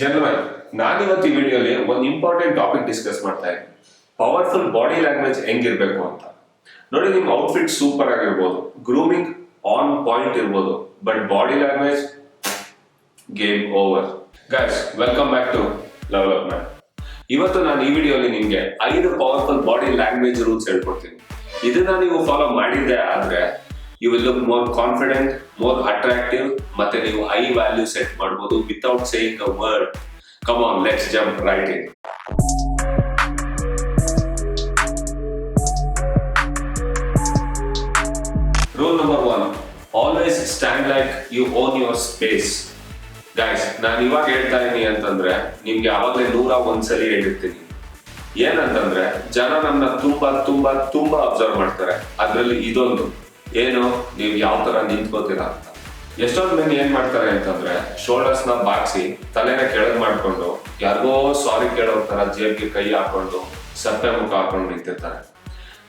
General ನಾನಿವತ್ತು ಈ ವಿಡಿಯೋಲಿ ಒಂದು ಇಂಪಾರ್ಟೆಂಟ್ ಟಾಪಿಕ್ ಡಿಸ್ಕಸ್ ಮಾಡ್ತಾ ಇದ್ದೀನಿ. ಪವರ್ಫುಲ್ ಬಾಡಿ ಲ್ಯಾಂಗ್ವೇಜ್ ಹೆಂಗಿರ್ಬೇಕು ಅಂತ. ನೋಡಿ ನಿಮ್ ಔಟ್ಫಿಟ್ ಸೂಪರ್ ಆಗಿರ್ಬೋದು ಗ್ರೂಮಿಂಗ್ ಆನ್ ಪಾಯಿಂಟ್ ಇರ್ಬೋದು but body language game over guys welcome back to development ಇವತ್ತು ನಾನು ಈ ವಿಡಿಯೋಲಿ ನಿಮ್ಗೆ ಐದು ಪವರ್ಫುಲ್ ಬಾಡಿ ಲ್ಯಾಂಗ್ವೇಜ್ ರೂಲ್ಸ್ ಹೇಳ್ಕೊಡ್ತೀನಿ. ಇದನ್ನ ನೀವು ಫಾಲೋ ಮಾಡಿದ್ದೆ ಆದ್ರೆ you will look more confident more attractive ಮತ್ತೆ ನೀವು ಹೈ ವ್ಯಾಲ್ಯೂ ಸೆಟ್ ಮಾಡ್ಬೋದು without saying a word come on let's jump right in rule number one always stand like you own your space guys ನಾನು ಇವಾಗ ಹೇಳ್ತಾ ಇದ್ದೀನಿ ಅಂತಂದ್ರೆ ನಿಮ್ಗೆ ಯಾವಾಗಲೇ ನೂರ ಒಂದ್ಸಲಿ ಹೇಳಿರ್ತೀನಿ. ಏನಂತಂದ್ರೆ ಜನ ನಮ್ಮನ್ನ ತುಂಬಾ ತುಂಬಾ ತುಂಬಾ ಅಬ್ಸರ್ವ್ ಮಾಡ್ತಾರೆ. ಅದರಲ್ಲಿ ಇದೊಂದು. ಏನು, ನೀವು ಯಾವ ತರ ನಿಂತ್ಕೋತೀರಾ? ಅಂತ ಎಷ್ಟೊಂದ್ ಮಂದಿ ಏನ್ ಮಾಡ್ತಾರೆ ಅಂತಂದ್ರೆ ಶೋಲ್ಡರ್ಸ್ನ ಬಾಕ್ಸಿ ತಲೆನ ಕೆಳಗೆ ಮಾಡ್ಕೊಂಡು, ಯಾರಿಗೋ ಸಾರಿ ಕೇಳೋ ತರ ಜೇಬ್ಗೆ ಕೈ ಹಾಕೊಂಡು, ಸಪ್ಪೆ ಮುಖ ಹಾಕೊಂಡು ನಿಂತಿರ್ತಾರೆ.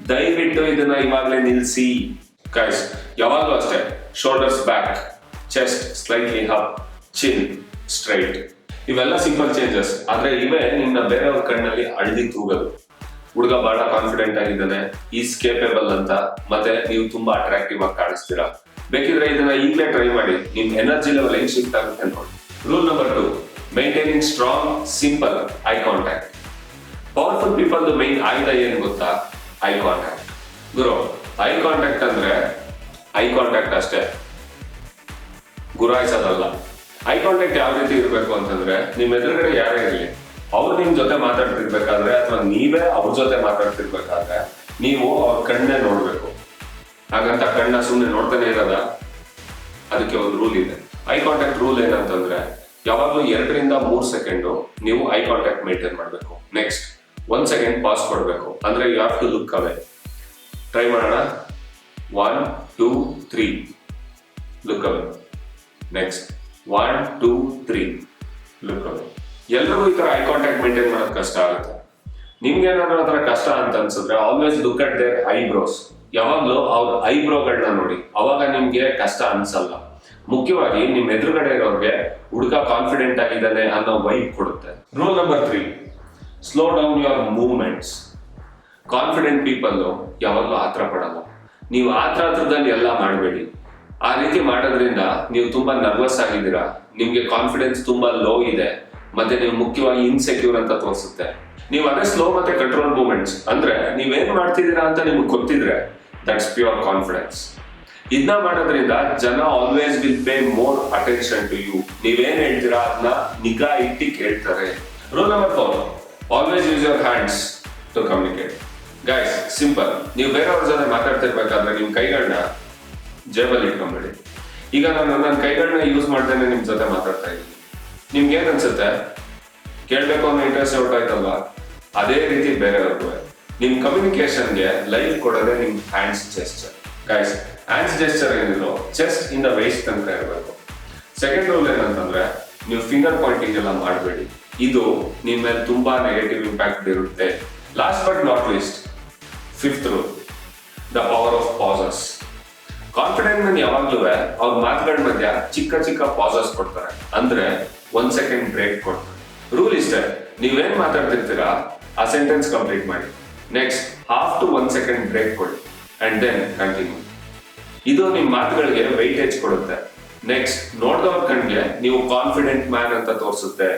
ದಯವಿಟ್ಟು ಇದನ್ನ ಇವಾಗಲೇ ನಿಲ್ಸಿ. ಕೈಸ್ ಯಾವಾಗಲೂ ಅಷ್ಟೇ shoulders back chest slightly up chin straight ಇವೆಲ್ಲ ಸಿಂಪಲ್ ಚೇಂಜಸ್ ಆದ್ರೆ ಇವೆ ನಿಮ್ನ ಬೇರೆಯವ್ರ ಕಣ್ಣಲ್ಲಿ ಅಳ್ದಿ ತೂಗದು. ಹುಡುಗ ಬಹಳ ಕಾನ್ಫಿಡೆಂಟ್ ಆಗಿದ್ದಾನೆ ಈಸ್ ಕೇಪೇಬಲ್ ಅಂತ, ಮತ್ತೆ ನೀವು ತುಂಬಾ ಅಟ್ರಾಕ್ಟಿವ್ ಆಗಿ ಕಾಣಿಸ್ತೀರಾ? ಬೇಕಿದ್ರೆ ಇದನ್ನ ಈಗಲೇ ಟ್ರೈ ಮಾಡಿ, ನಿಮ್ ಎನರ್ಜಿ ಲೆವೆಲ್ ಹೆಂಗ್ ಶಿಫ್ಟ್ ಆಗುತ್ತೆ ನೋಡಿ. Rule number two maintaining strong simple eye contact powerful people main ಆಯ್ದ ಏನ್ ಗೊತ್ತಾ? ಐ ಕಾಂಟ್ಯಾಕ್ಟ್ ಗುರು ಐ ಕಾಂಟ್ಯಾಕ್ಟ್ ಅಂದ್ರೆ ಐ ಕಾಂಟ್ಯಾಕ್ಟ್ ಅಷ್ಟೇ. ಗುರಾಯಿಸೋದಲ್ಲ ಐ ಕಾಂಟ್ಯಾಕ್ಟ್ ಯಾವ ರೀತಿ ಇರಬೇಕು ಅಂತಂದ್ರೆ ನಿಮ್ಮ ಎದುರುಗಡೆ ಯಾರೇ ಇರಲಿ ಅವ್ರು ನಿಮ್ ಜೊತೆ ಮಾತಾಡ್ತಿರ್ಬೇಕಾದ್ರೆ ಅಥವಾ ನೀವೇ ಅವ್ರ ಜೊತೆ ಮಾತಾಡ್ತಿರ್ಬೇಕಾದ್ರೆ ನೀವು ಅವ್ರ ಕಣ್ಣೇ ನೋಡ್ಬೇಕು. ಹಾಗಂತ ಕಣ್ಣ ಸುಮ್ಮನೆ ನೋಡ್ತಾನೆ ಇರೋದ? ಅದಕ್ಕೆ ಒಂದು ರೂಲ್ ಇದೆ. ಐ ಕಾಂಟ್ಯಾಕ್ಟ್ ರೂಲ್ ಏನಂತಂದ್ರೆ ಯಾವಾಗಲೂ ಎರಡರಿಂದ ಮೂರು ಸೆಕೆಂಡು ನೀವು ಐ ಕಾಂಟ್ಯಾಕ್ಟ್ ಮೇಂಟೈನ್ ಮಾಡಬೇಕು. ನೆಕ್ಸ್ಟ್ ಒಂದ್ ಸೆಕೆಂಡ್ ಪಾಸ್ ಕೊಡಬೇಕು. ಅಂದ್ರೆ you have to look away try ಮಾಡೋಣ. One two three look away next one two three look away ಎಲ್ರಿಗೂ ಈ ತರ ಐ ಕಾಂಟ್ಯಾಕ್ಟ್ ಮೇಂಟೈನ್ ಮಾಡೋದು ಕಷ್ಟ ಆಗುತ್ತೆ. ನಿಮ್ಗೆ ಏನಾದ್ರು ಆ ಕಷ್ಟ ಅಂತ ಅನ್ಸಿದ್ರೆ always look at their eyebrows ಯಾವಾಗ್ಲೂ ಅವ್ರ ಐಬ್ರೋಗಳನ್ನ ನೋಡಿ. ಅವಾಗ ನಿಮ್ಗೆ ಕಷ್ಟ ಅನ್ಸಲ್ಲ. ಮುಖ್ಯವಾಗಿ ನಿಮ್ ಎದುರುಗಡೆ ಇರೋರ್ಗೆ ಹುಡುಗ ಕಾನ್ಫಿಡೆಂಟ್ ಆಗಿದ್ದಾನೆ ಅನ್ನೋ ವೈಬ್ ಕೊಡುತ್ತೆ. Rule number three slow down your movements confident people ಯಾವಾಗಲೂ ಆತರ ಪಡಲ್ಲ. ನೀವು ಆತರ ಹತ್ರದಲ್ಲಿ ಎಲ್ಲ ಮಾಡಬೇಡಿ. ಆ ರೀತಿ ಮಾಡೋದ್ರಿಂದ ನೀವು ತುಂಬಾ ನರ್ವಸ್ ಆಗಿದ್ದೀರಾ. ನಿಮ್ಗೆ ಕಾನ್ಫಿಡೆನ್ಸ್ ತುಂಬಾ ಲೋ ಇದೆ. ಮತ್ತೆ ನೀವು ಮುಖ್ಯವಾಗಿ ಇನ್ಸೆಕ್ಯೂರ್ ಅಂತ ತೋರಿಸುತ್ತೆ. ನೀವು ಅದೇ ಸ್ಲೋ ಮತ್ತೆ ಕಂಟ್ರೋಲ್ ಮೂಮೆಂಟ್ಸ್ ಅಂದ್ರೆ ನೀವೇನ್ ಮಾಡ್ತಿದ್ದೀರಾ ಅಂತ ನಿಮ್ಗೆ ಗೊತ್ತಿದ್ರೆ ದಟ್ಸ್ ಪ್ಯೂರ್ ಕಾನ್ಫಿಡೆನ್ಸ್ ಇದನ್ನ ಮಾಡೋದ್ರಿಂದ ಜನ always will pay more attention to you ನೀವೇನ್ ಹೇಳ್ತೀರಾ ಅದನ್ನ ನಿಗಾ ಇಟ್ಟಿ ಕೇಳ್ತಾರೆ. Rule number four always use your hands to communicate guys simple ನೀವು ಬೇರೆಯವ್ರ ಜೊತೆ ಮಾತಾಡ್ತಿರ್ಬೇಕಾದ್ರೆ ನಿಮ್ ಕೈಗಳನ್ನ ಜೇಬಲ್ಲಿ ಇಟ್ಕೊಂಬೇಡಿ. ಈಗ ನಾನು ನನ್ನ ಕೈಗಳನ್ನ ಯೂಸ್ ಮಾಡ್ದೇನೆ ನಿಮ್ ಜೊತೆ ಮಾತಾಡ್ತಾ ಇದ್ದೀನಿ. ನಿಮ್ಗೆ ಏನ್ ಅನ್ಸುತ್ತೆ ಕೇಳ್ಬೇಕು ಅನ್ನೋ ಇಂಟ್ರೆಸ್ಟ್ ಔಟ್ ಆಯ್ತಲ್ವಾ ಅದೇ ರೀತಿ ಬೇರೆಯವ್ರಿಗೂ. ನಿಮ್ ಕಮ್ಯುನಿಕೇಶನ್ಗೆ ಲೈಫ್ ಕೊಡೋದೇ ನಿಮ್ hands gesture guys hands gesture ಏನಿದ್ರು ಚೆಸ್ಟ್ ಇಂದ ವೇಸ್ಟ್ ತನಕ ಇರಬೇಕು. ಸೆಕೆಂಡ್ ರೂಲ್ ಏನಂತಂದ್ರೆ, ನೀವು ಫಿಂಗರ್ ಪಾಯಿಂಟಿಂಗ್ ಎಲ್ಲ ಮಾಡಬೇಡಿ. ಇದು ನಿಮ್ ಮೇಲೆ ತುಂಬಾ ನೆಗೆಟಿವ್ ಇಂಪ್ಯಾಕ್ಟ್ ಇರುತ್ತೆ last but not least fifth rule the power of pauses confident ಯಾವಾಗ್ಲೂ ಅವ್ರ ಮಾತುಗಳ ಮಧ್ಯ ಚಿಕ್ಕ ಚಿಕ್ಕ ಪಾಸಸ್ ಕೊಡ್ತಾರೆ. ಅಂದ್ರೆ ಒಂದ್ ಸೆಕೆಂಡ್ ಬ್ರೇಕ್ ಕೊಡ್ತಾರೆ ರೂಲ್ ಇಷ್ಟೇ ನೀವೇನ್ ಮಾತಾಡ್ತಿರ್ತೀರಾ, ಆ ಸೆಂಟೆನ್ಸ್ ಕಂಪ್ಲೀಟ್ ಮಾಡಿ. Next half to one second break ಕೊಡಿ. ಅಂಡ್ ದೆನ್ ಕಂಟಿನ್ಯೂ ಇದು ನಿಮ್ ಮಾತುಗಳಿಗೆ ವೈಟೇಜ್ ಕೊಡುತ್ತೆ. ನೆಕ್ಸ್ಟ್ ನೋಡ್ದವ್ರ ಕಣ್ಗೆ ನೀವು ಕಾನ್ಫಿಡೆಂಟ್ ಮ್ಯಾನ್ ಅಂತ ತೋರಿಸುತ್ತೆ.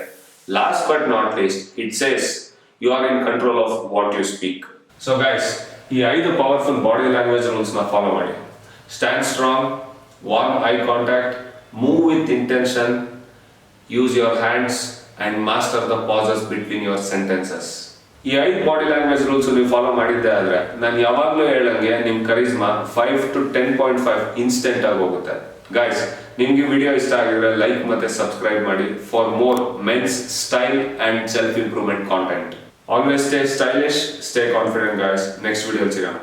Last but not least it says you are in control of what you speak so guys ಈ ಐದು ಪವರ್ಫುಲ್ ಬಾಡಿ ಲ್ಯಾಂಗ್ವೇಜ್ ರೂಲ್ಸ್ನ ಫಾಲೋ ಮಾಡಿ. Stand strong warm eye contact move with intention use your hands and master the pauses between your sentences. ಈ ಐದು body language rules ನೀವು follow ಮಾಡಿದ್ದೆ ಆದ್ರೆ ನಾನು ಯಾವಾಗ್ಲೂ ಹೇಳಂಗೆ ನಿಮ್ charisma five to ten point five instant ಆಗಿ ಹೋಗುತ್ತೆ. ಗೈಸ್ ನಿಮ್ಗೆ ವಿಡಿಯೋ ಇಷ್ಟ ಆಗಿದ್ರೆ ಲೈಕ್ ಮತ್ತೆ ಸಬ್ಸ್ಕ್ರೈಬ್ ಮಾಡಿ for more men's style and self improvement content always stay stylish stay confident guys next video ಸಿಗೋಣ.